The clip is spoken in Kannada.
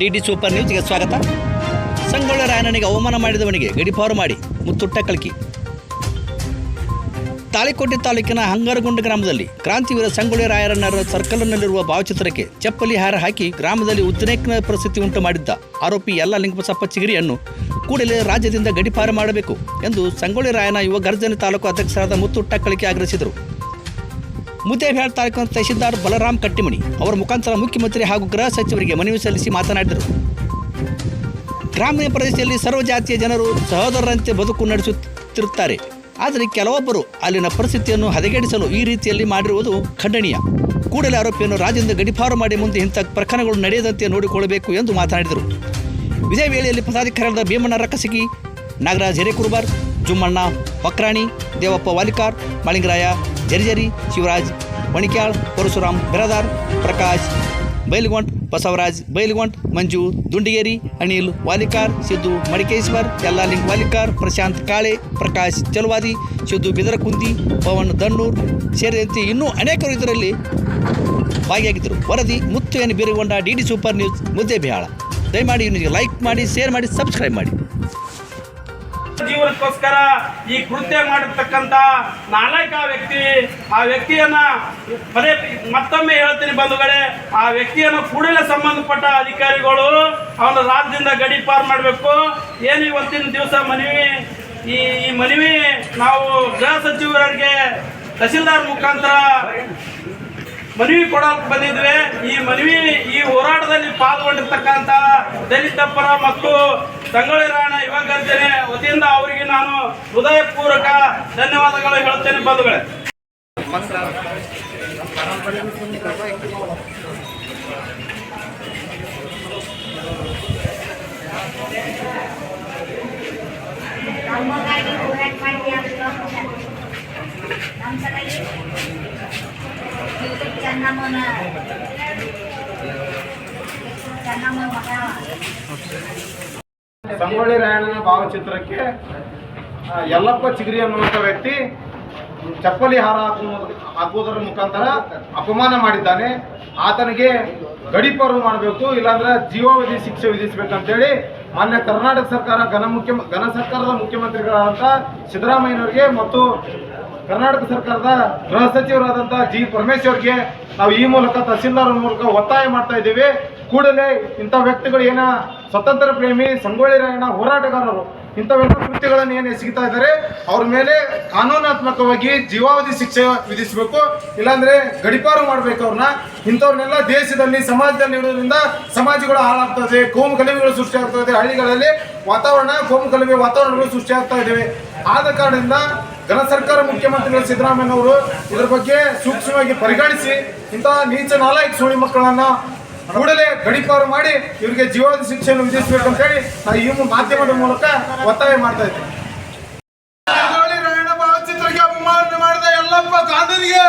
ಡಿ ಡಿ ಸೂಪರ್ ನ್ಯೂಸ್ಗೆ ಸ್ವಾಗತ. ಸಂಗೊಳ್ಳ ರಾಯಣ್ಣನಿಗೆ ಅವಮಾನ ಮಾಡಿದವನಿಗೆ ಗಡಿಪಾರು ಮಾಡಿ, ಮುತ್ತುಟ್ಟ ಕಳಕಿ ತಾಳಿಕೋಟೆ ತಾಲೂಕಿನ ಹಂಗಾರಗುಂಡ ಗ್ರಾಮದಲ್ಲಿ ಕ್ರಾಂತಿವೀರ ಸಂಗೊಳ್ಳಿ ರಾಯಣ್ಣರ ಸರ್ಕಲ್ನಲ್ಲಿರುವ ಭಾವಚಿತ್ರಕ್ಕೆ ಚಪ್ಪಲಿ ಹಾರ ಹಾಕಿ ಗ್ರಾಮದಲ್ಲಿ ಉದ್ರೇಕನ ಪರಿಸ್ಥಿತಿ ಉಂಟು ಮಾಡಿದ್ದ ಆರೋಪಿ ಎಲ್ಲ ಲಿಂಗಸಪ್ಪ ಚಿಗಿರಿಯನ್ನು ಕೂಡಲೇ ರಾಜ್ಯದಿಂದ ಗಡಿಪಾರು ಮಾಡಬೇಕು ಎಂದು ಸಂಗೊಳ್ಳಿ ರಾಯಣ್ಣ ಯುವ ಗರ್ಜನೆ ತಾಲೂಕು ಅಧ್ಯಕ್ಷರಾದ ಮುತ್ತುಟ್ಟ ಕಳಿಕೆ ಆಗ್ರಹಿಸಿದರು. ಮುದ್ದೇಬೇಳ ತಾಲೂಕಿನ ತಹಶೀಲ್ದಾರ್ ಬಲರಾಮ್ ಕಟ್ಟಿಮಣಿ ಅವರ ಮುಖಾಂತರ ಮುಖ್ಯಮಂತ್ರಿ ಹಾಗೂ ಗೃಹ ಸಚಿವರಿಗೆ ಮನವಿ ಸಲ್ಲಿಸಿ ಮಾತನಾಡಿದರು. ಗ್ರಾಮೀಣ ಪ್ರದೇಶದಲ್ಲಿ ಸರ್ವ ಜಾತಿಯ ಜನರು ಸಹೋದರರಂತೆ ಬದುಕು ನಡೆಸುತ್ತಿರುತ್ತಾರೆ. ಆದರೆ ಕೆಲವೊಬ್ಬರು ಅಲ್ಲಿನ ಪರಿಸ್ಥಿತಿಯನ್ನು ಹದಗೆಡಿಸಲು ಈ ರೀತಿಯಲ್ಲಿ ಮಾಡಿರುವುದು ಖಂಡನೀಯ. ಕೂಡಲೇ ಆರೋಪಿಯನ್ನು ರಾಜ್ಯದಿಂದ ಗಡಿಪಾರು ಮಾಡಿ ಮುಂದೆ ಇಂಥ ಪ್ರಕರಣಗಳು ನಡೆಯದಂತೆ ನೋಡಿಕೊಳ್ಳಬೇಕು ಎಂದು ಮಾತನಾಡಿದರು. ಇದೇ ವೇಳೆಯಲ್ಲಿ ಪದಾಧಿಕಾರಿಗಳಾದ ಭೀಮಣ್ಣ ರಕ್ಕಸಗಿ, ನಾಗರಾಜ್ ಹಿರೇಕುರುಬಾರ್, ಜುಮ್ಮಣ್ಣ ವಕ್ರಾಣಿ, ದೇವಪ್ಪ ವಾಲಿಕಾರ್, ಮಾಳಿಂಗರಾಯ ಜರಿಜರಿ, ಶಿವರಾಜ್, ಮಣಿಕ್ಯಾಳ್, ಪರಶುರಾಮ್, ಬಿರಾದಾರ್, ಪ್ರಕಾಶ್, ಬೈಲ್ಗೊಂಟ್, ಬಸವರಾಜ್, ಬೈಲ್ಗೊಂಟ್, ಮಂಜು, ದುಂಡಿಗೇರಿ, ಅನಿಲ್ ವಾಲಿಕಾರ್, ಸಿದ್ದು ಮಡಿಕೇಶ್ವರ್, ಯಲ್ಲಾಲಿಂಗ್ ವಾಲಿಕಾರ್, ಪ್ರಶಾಂತ್ ಕಾಳೆ, ಪ್ರಕಾಶ್ ಚಲುವಾದಿ, ಸಿದ್ದು ಬಿದರಕುಂದಿ, ಪವನ್ ದಣ್ಣೂರ್ ಸೇರಿದಂತೆ ಇನ್ನೂ ಅನೇಕರು ಇದರಲ್ಲಿ ಭಾಗಿಯಾಗಿದ್ದರು. ವರದಿ Muttu N Biragonda D D super news Muddebihal. ದಯಮಾಡಿ ಇವನಿಗೆ ಲೈಕ್ ಮಾಡಿ, ಶೇರ್ ಮಾಡಿ, ಸಬ್ಸ್ಕ್ರೈಬ್ ಮಾಡಿ. ಜೀವನಕ್ಕೋಸ್ಕರ ಈ ಕೃತ್ಯ ಮಾಡಿರ್ತಕ್ಕಂಥ ನಾಲಾಯಕ ವ್ಯಕ್ತಿ, ಆ ವ್ಯಕ್ತಿಯನ್ನ ಪದೇ ಮತ್ತೊಮ್ಮೆ ಹೇಳ್ತೀನಿ ಬಂಧುಗಳೇ, ಆ ವ್ಯಕ್ತಿಯನ್ನು ಕೂಡಲೇ ಸಂಬಂಧಪಟ್ಟ ಅಧಿಕಾರಿಗಳು ಅವನ ರಾಜ್ಯದಿಂದ ಗಡಿ ಪಾರ್ ಮಾಡಬೇಕು. ಏನು ಇವತ್ತಿನ ದಿವಸ ಮನವಿ, ಈ ಈ ಮನವಿ ನಾವು ಗೃಹ ಸಚಿವರಿಗೆ ತಹಸೀಲ್ದಾರ್ ಮುಖಾಂತರ ಮನವಿ ಕೊಡಕ್ ಬಂದಿದ್ವಿ. ಈ ಮನವಿ, ಈ ಹೋರಾಟದಲ್ಲಿ ಪಾಲ್ಗೊಂಡಿರ್ತಕ್ಕಂಥ ದಲಿತ ಪರ ಮತ್ತು ಸಂಗೊಳ್ಳಿ ರಾಯಣ ಗರ್ಜನೆ ವತಿಯಿಂದ ಅವರಿಗೆ ನಾನು ಹೃದಯಪೂರ್ವಕ ಧನ್ಯವಾದಗಳು ಹೇಳುತ್ತೇನೆ ಬಂಧುಗಳೇ. ನಮ್ಮ ಸಂಗೊಳ್ಳಿ ರಾಯಣ್ಣನ ಭಾವಚಿತ್ರಕ್ಕೆ ಯಲ್ಲಪ್ಪ ಚಿಗರಿ ಅನ್ನುವಂಥ ವ್ಯಕ್ತಿ ಚಪ್ಪಲಿ ಹಾರ ಹಾಕುವ ಹಾಕುವುದರ ಮುಖಾಂತರ ಅಪಮಾನ ಮಾಡಿದ್ದಾನೆ. ಆತನಿಗೆ ಗಡಿಪಾರು ಮಾಡಬೇಕು, ಇಲ್ಲಾಂದ್ರೆ ಜೀವಾವಧಿ ಶಿಕ್ಷೆ ವಿಧಿಸಬೇಕಂತೇಳಿ ಮಾನ್ಯ ಕರ್ನಾಟಕ ಸರ್ಕಾರ ಘನ ಮುಖ್ಯ, ಘನ ಸರ್ಕಾರದ ಮುಖ್ಯಮಂತ್ರಿಗಳಾದಂಥ ಸಿದ್ದರಾಮಯ್ಯನವರಿಗೆ ಮತ್ತು ಕರ್ನಾಟಕ ಸರ್ಕಾರದ ಗೃಹ ಸಚಿವರಾದಂಥ ಜಿ. ಪರಮೇಶ್ವರ್ಗೆ ನಾವು ಈ ಮೂಲಕ ತಹಸೀಲ್ದಾರ್ ಮೂಲಕ ಒತ್ತಾಯ ಮಾಡ್ತಾ ಇದ್ದೀವಿ. ಕೂಡಲೇ ಇಂಥ ವ್ಯಕ್ತಿಗಳು ಏನ ಸ್ವತಂತ್ರ ಪ್ರೇಮಿ ಸಂಗೊಳ್ಳಿ ರಾಯಣ್ಣ ಹೋರಾಟಗಾರರು, ಇಂಥವೆಲ್ಲ ಕೃತ್ಯಗಳನ್ನು ಏನು ಎಸಗಿತಾ ಇದ್ದಾರೆ, ಅವ್ರ ಮೇಲೆ ಕಾನೂನಾತ್ಮಕವಾಗಿ ಜೀವಾವಧಿ ಶಿಕ್ಷೆ ವಿಧಿಸಬೇಕು, ಇಲ್ಲಾಂದ್ರೆ ಗಡಿಪಾರು ಮಾಡ್ಬೇಕು ಅವ್ರನ್ನ. ಇಂಥವ್ರನ್ನೆಲ್ಲ ದೇಶದಲ್ಲಿ, ಸಮಾಜದಲ್ಲಿ ಇಡೋದ್ರಿಂದ ಸಮಾಜಗಳು ಹಾಳಾಗ್ತದೆ ಕೋಮು ಕಲಿಮೆಗಳು ಸೃಷ್ಟಿಯಾಗ್ತದೆ ಹಳ್ಳಿಗಳಲ್ಲಿ ವಾತಾವರಣ, ಕೋಮು ಕಲಿವೆ ವಾತಾವರಣಗಳು ಸೃಷ್ಟಿಯಾಗ್ತಾ ಇದ್ದೇವೆ ಆದ ಕಾರಣದಿಂದ ಘನ ಸರ್ಕಾರ ಮುಖ್ಯಮಂತ್ರಿಗಳು ಸಿದ್ದರಾಮಯ್ಯನವರು ಇದರ ಬಗ್ಗೆ ಸೂಕ್ಷ್ಮವಾಗಿ ಪರಿಗಣಿಸಿ ಇಂತಹ ನೀಚ ನಾಲಾಯಕ ಸುಳಿ ಮಕ್ಕಳನ್ನ ಕೂಡಲೇ ಗಡಿಪಾರು ಮಾಡಿ ಇವರಿಗೆ ಜೀವನದ ಶಿಕ್ಷೆಯನ್ನು ವಿಧಿಸಬೇಕು ಅಂತ ಹೇಳಿ ನಾ ಈ ಮಾಧ್ಯಮದ ಮೂಲಕ ಒತ್ತಾಯ ಮಾಡ್ತಾ ಇದ್ದೇವೆ ಚಿತ್ರಕ್ಕೆ ಅಪಮಾನ ಮಾಡಿದ ಎಲ್ಲಪ್ಪ ಕಾಂಧನಿಗೆ